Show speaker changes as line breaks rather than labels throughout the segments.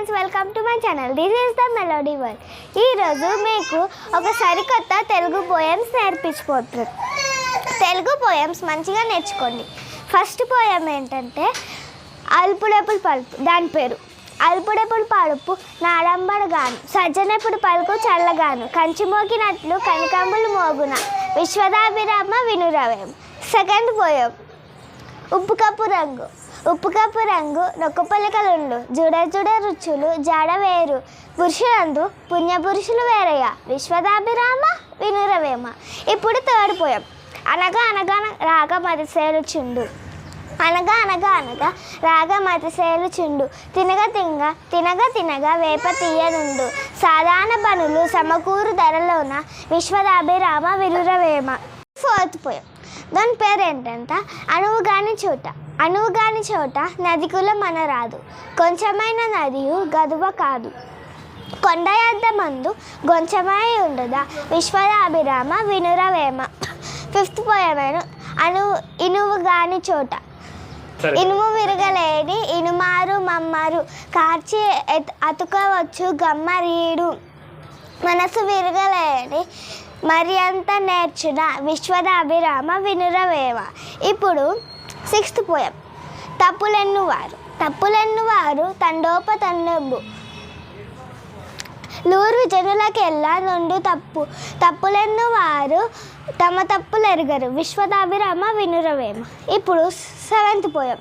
Friends welcome to my channel this is the melody world ఈరోజు మీకు ఒక సరికొత్త తెలుగు పోయమ్స్ నేర్పించిపోతుంది తెలుగు పోయమ్స్ మంచిగా నేర్చుకోండి. ఫస్ట్ పోయం ఏంటంటే అల్పుడెప్పుడు పలుపు దాని పేరు. అల్పుడెప్పుడు పలుపు నాడంబడగాను సజ్జనెప్పుడు పలుకు చల్లగాను కంచి మోగినట్లు కనకంబులు మోగున విశ్వదాభిరామ వినురవేం. సెకండ్ పోయం ఉప్పు కప్పు రంగు. ఉప్పు కప్పు రంగు నొక్క పలకలుండు జుడ జుడ రుచులు జాడ వేరు. పురుషులందు పుణ్య పురుషులు వేరయ్య. విశ్వదాభిరామ వినురవేమ. ఇప్పుడు థర్డ్ పోయం. అనగా అనగా రాగ మదిసేలు చుండు. అనగా అనగా అనగా రాగ మతిసేలు చుండు. తినగ తింగ తినగ తినగా వేప తీయనుండు. సాధారణ పనులు సమకూరు ధరలోన విశ్వదాభిరామ వినురవేమ. ఫోర్త్ పోయం దాని పేరు ఏంటంట అణువు కాని చోట అణువు కాని చోట నది కుల మన రాదు. కొంచెమైన నదియు గదువ కాదు. కొండ యొద్ద మందు గొంచమై ఉండదా విశ్వదాభిరామ వినురవేమ. ఫిఫ్త్ పోయమేను అణువు ఇనువు గాని చోట ఇనుము విరగలేని ఇనుమారు మమ్మారు కార్చి అతుకవచ్చు గమ్మరీడు మనసు విరగలేని మరి అంత నేర్చున విశ్వదాభిరామ వినురవేమ ఇప్పుడు సిక్స్త్ పోయం. తప్పులెన్నువారు. తప్పులెన్నువారు తండోపతండబు. లూరు జనులకెల్లా నుండు తప్పు. తప్పులెన్ను వారు తమ తప్పులు ఎరగరు విశ్వదాభిరామ వినురవేమ. ఇప్పుడు సెవెంత్ పోయం.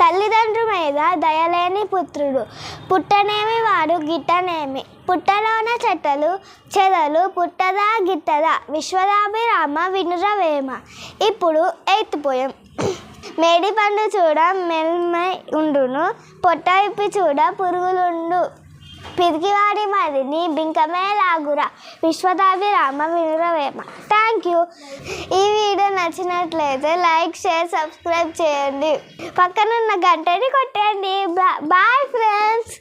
తల్లిదండ్రుల మీద దయలేని పుత్రుడు. పుట్టనేమి వాడు గిట్టనేమి. పుట్టలోన చెట్టలు చెదలు పుట్టదా గిట్టదా విశ్వదాభిరామ వినురవేమ. ఇప్పుడు ఎయిత్ పోయం. మేడి పండు చూడ మెల్మై ఉండును పొట్ట విప్పి చూడ పురుగులుండు. పిరికివాడి మరిని బింకమే లాగురా విశ్వదాభిరామ వినురవేమ. థ్యాంక్ యూ ఈ నచ్చినట్లయితే లైక్ షేర్ సబ్స్క్రైబ్ చేయండి. పక్కనున్న గంటని కొట్టండి. Bye friends.